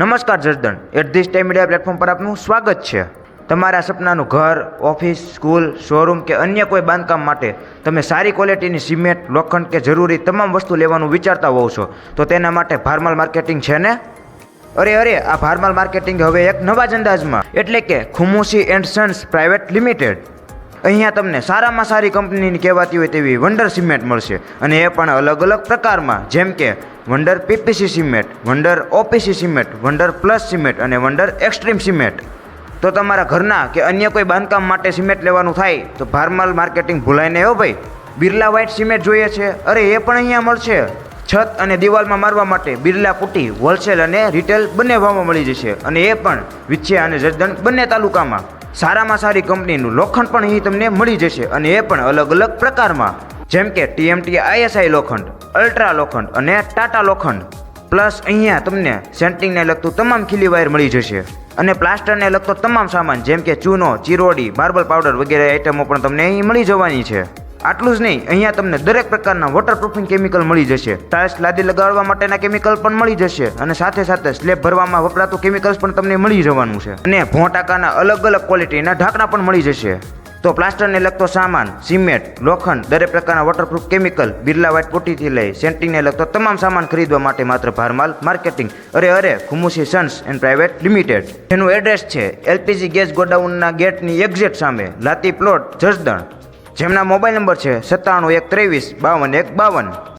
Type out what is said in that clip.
નમસ્કાર Jasdan. At this time media platform પર આપનું સ્વાગત છે. તમારા સપનાનું ઘર, ઓફિસ, સ્કૂલ, શોરૂમ કે અન્ય કોઈ બાંધકામ માટે તમે સારી ક્વોલિટીની સિમેન્ટ, લોખંડ કે જરૂરી તમામ વસ્તુ લેવાનું વિચારતા હોવ છો, તો તેના માટે ભારમાલ માર્કેટિંગ છે ને? અરે અરે, આ ભારમાલ માર્કેટિંગ હવે એક નવા જ અંદાજમાં. એટલે કે Khumusi and sons private limited. અહીંયા તમને સારામાં સારી કંપનીની કહેવાતી હોય તેવી વંડર સિમેન્ટ મળશે. અને એ પણ અલગ અલગ પ્રકારમાં. જેમ કે Wonder PPC cement Wonder OPC cement Wonder plus cement અને વંડર એક્સ્ટ્રીમ સિમેન્ટ તો તમારા ઘરના કે અન્ય કોઈ બાંધકામ માટે સિમેન્ટ લેવાનું થાય, તો ભારમાલ માર્કેટિંગ ભૂલાય નહીં હો ભાઈ. બિરલા વ્હાઇટ સિમેન્ટ જોઈએ છે. અરે, એ પણ અહીંયા મળશે. છત અને દિવાલમાં મારવા માટે બિરલા કુટી હોલસેલ અને રિટેલ બંને ભાવમાં મળી જશે. અને એ પણ વિછિયા અને જસદણ બંને તાલુકામાં. સારામાં સારી કંપનીનું લોખંડ પણ અહીં તમને મળી જશે અને એ પણ અલગ અલગ પ્રકારમાં. જેમ કે ટીએમટી આઈએસઆઈ લોખંડ, અલ્ટ્રા લોખંડ અને ટાટા લોખંડ. પ્લસ અહીંયા તમને સેન્ટિંગને લગતું તમામ ખીલી વાયર મળી જશે. અને પ્લાસ્ટરને લગતો તમામ સામાન જેમ કે ચૂનો, ચીરોડી, માર્બલ પાવડર વગેરે આઇટમો પણ તમને અહીં મળી જવાની છે. આટલું જ નહીં, અહીંયા તમને દરેક પ્રકારના વોટરપ્રૂફિંગ કેમિકલ મળી જશે. ટાઇલ્સ લાદી લગાડવા માટેના કેમિકલ પણ મળી જશે અને સાથે સાથે સ્લેબ ભરવામાં વપરાતું કેમિકલ્સ પણ તમને મળી જવાનું છે. અને ભોંટાકાના અલગ અલગ ક્વોલિટીના ઢાંકણા પણ મળી જશે. તો પ્લાસ્ટરને લગતો સામાન સિમેન્ટ લોખંડ, દરેક પ્રકારના વોટરપ્રૂફ કેમિકલ બિરલા વાઇટ પોટીથી લઈ સેન્ટિંગને લગતો તમામ સામાન ખરીદવા માટે માત્ર ભારમાલ માર્કેટિંગ, અરે અરે, Khumusi sons and private limited. જેનું એડ્રેસ છે, એલપીજી ગેસ ગોડાઉનના ગેટની એક્ઝેટ સામે, લાતી પ્લોટ જસદણ જેમના મોબાઈલ નંબર છે સત્તાણું એક ત્રેવીસ બાવન એક બાવન.